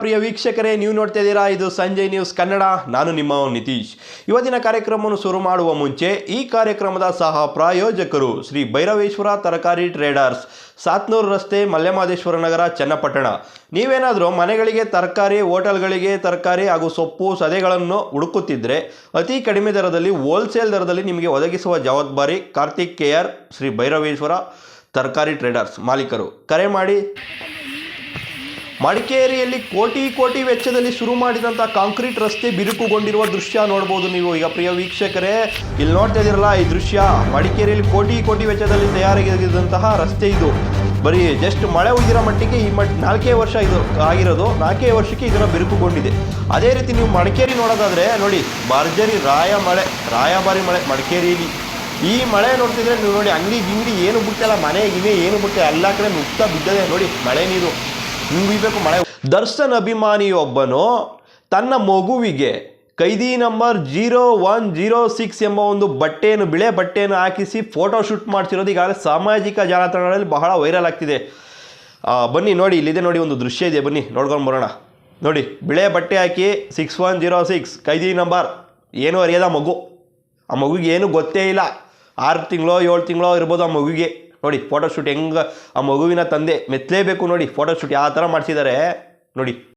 ಪ್ರಿಯ ವೀಕ್ಷಕರೇ, ನೀವು ನೋಡ್ತಾ ಇದ್ದೀರಾ, ಇದು ಸಂಜಯ್ ನ್ಯೂಸ್ ಕನ್ನಡ, ನಾನು ನಿಮ್ಮ ನಿತೀಶ್. ಇವತ್ತಿನ ಕಾರ್ಯಕ್ರಮವನ್ನು ಶುರು ಮಾಡುವ ಮುಂಚೆ, ಈ ಕಾರ್ಯಕ್ರಮದ ಸಹ ಪ್ರಾಯೋಜಕರು ಶ್ರೀ ಭೈರವೇಶ್ವರ ತರಕಾರಿ ಟ್ರೇಡರ್ಸ್ ಸಾತ್ನೂರು ರಸ್ತೆ, ಮಲ್ಯಮಾದೇಶ್ವರ ನಗರ, ಚನ್ನಪಟ್ಟಣ. ನೀವೇನಾದರೂ ಮನೆಗಳಿಗೆ ತರಕಾರಿ, ಹೋಟೆಲ್ಗಳಿಗೆ ತರಕಾರಿ ಹಾಗೂ ಸೊಪ್ಪು, ಸದೆಗಳನ್ನು ಹುಡುಕುತ್ತಿದ್ದರೆ ಅತಿ ಕಡಿಮೆ ದರದಲ್ಲಿ ಹೋಲ್ಸೇಲ್ ದರದಲ್ಲಿ ನಿಮಗೆ ಒದಗಿಸುವ ಜವಾಬ್ದಾರಿ ಕಾರ್ತಿಕ್ ಕೆಆರ್ ಶ್ರೀ ಭೈರವೇಶ್ವರ ತರಕಾರಿ ಟ್ರೇಡರ್ಸ್ ಮಾಲೀಕರು. ಕರೆ ಮಾಡಿ. ಮಡಿಕೇರಿಯಲ್ಲಿ ಕೋಟಿ ಕೋಟಿ ವೆಚ್ಚದಲ್ಲಿ ಶುರು ಮಾಡಿದಂಥ ಕಾಂಕ್ರೀಟ್ ರಸ್ತೆ ಬಿರುಕುಗೊಂಡಿರುವ ದೃಶ್ಯ ನೋಡ್ಬೋದು ನೀವು. ಈಗ ಪ್ರಿಯ ವೀಕ್ಷಕರೇ, ಇಲ್ಲಿ ನೋಡ್ತಾ ಇದ್ದೀರಲ್ಲ ಈ ದೃಶ್ಯ. ಮಡಿಕೇರಿಯಲ್ಲಿ ಕೋಟಿ ಕೋಟಿ ವೆಚ್ಚದಲ್ಲಿ ತಯಾರಾಗಿದ್ದಂತಹ ರಸ್ತೆ ಇದು. ಬರೀ ಜಸ್ಟ್ ಮಳೆ ಉಗಿರೋ ಮಟ್ಟಿಗೆ ಈ ಮಟ್ ನಾಲ್ಕೇ ವರ್ಷ ಇದು ಆಗಿರೋದು. ನಾಲ್ಕೇ ವರ್ಷಕ್ಕೆ ಇದನ್ನು ಬಿರುಕುಗೊಂಡಿದೆ. ಅದೇ ರೀತಿ ನೀವು ಮಡಿಕೇರಿ ನೋಡೋದಾದ್ರೆ, ನೋಡಿ, ಭರ್ಜರಿ ರಾಯ ಮಳೆ, ರಾಯಭಾರಿ ಮಳೆ ಮಡಿಕೇರಿಯಲ್ಲಿ ಈ ಮಳೆ ನೋಡ್ತಿದ್ರೆ ನೀವು ನೋಡಿ, ಅಂಗಡಿ ಗಿಂಗಡಿ ಏನು ಬಿಟ್ಟಲ್ಲ, ಮನೆ ಗಿನೆ ಏನು ಬಿಟ್ಟೆ, ಎಲ್ಲ ಕಡೆ ನುಗ್ತಾ ಬಿದ್ದದೆ. ನೋಡಿ, ಮಳೆ ನೀರು. ಹಿಂಗಿಬೇಕು ಮಳೆ. ದರ್ಶನ್ ಅಭಿಮಾನಿಯೊಬ್ಬನು ತನ್ನ ಮಗುವಿಗೆ ಕೈದಿ number zero one zero six ಎಂಬ ಒಂದು ಬಟ್ಟೆಯನ್ನು, ಬಿಳೆ ಬಟ್ಟೆಯನ್ನು ಹಾಕಿಸಿ ಫೋಟೋ ಶೂಟ್ ಮಾಡ್ತಿರೋದು ಈಗಾಗಲೇ ಸಾಮಾಜಿಕ ಜಾಲತಾಣಗಳಲ್ಲಿ ಬಹಳ ವೈರಲ್ ಆಗ್ತಿದೆ. ಬನ್ನಿ ನೋಡಿ, ಇಲ್ಲಿದೆ ನೋಡಿ ಒಂದು ದೃಶ್ಯ ಇದೆ, ಬನ್ನಿ ನೋಡ್ಕೊಂಡು ಬರೋಣ. ನೋಡಿ, ಬಿಳೆ ಬಟ್ಟೆ ಹಾಕಿ ಸಿಕ್ಸ್ ಒನ್ ಜೀರೋ ಸಿಕ್ಸ್, ಕೈದಿ ನಂಬರ್. ಏನು ಅರಿಯದ ಮಗು. ಆ ಮಗುಗೆ ಏನು ಗೊತ್ತೇ ಇಲ್ಲ. ಆರು ತಿಂಗಳೋ, ಏಳು ತಿಂಗಳೋ ಇರ್ಬೋದು ಆ ಮಗುಗೆ ನೋಡಿ ಫೋಟೋಶೂಟ್ ಹೆಂಗೆ ಆ ಮಗುವಿನ ತಂದೆ ಮೆತ್ತಲೇಬೇಕು ನೋಡಿ ಫೋಟೋಶೂಟ್ ಯಾವ ಥರ ಮಾಡಿಸಿದ್ದಾರೆ ನೋಡಿ.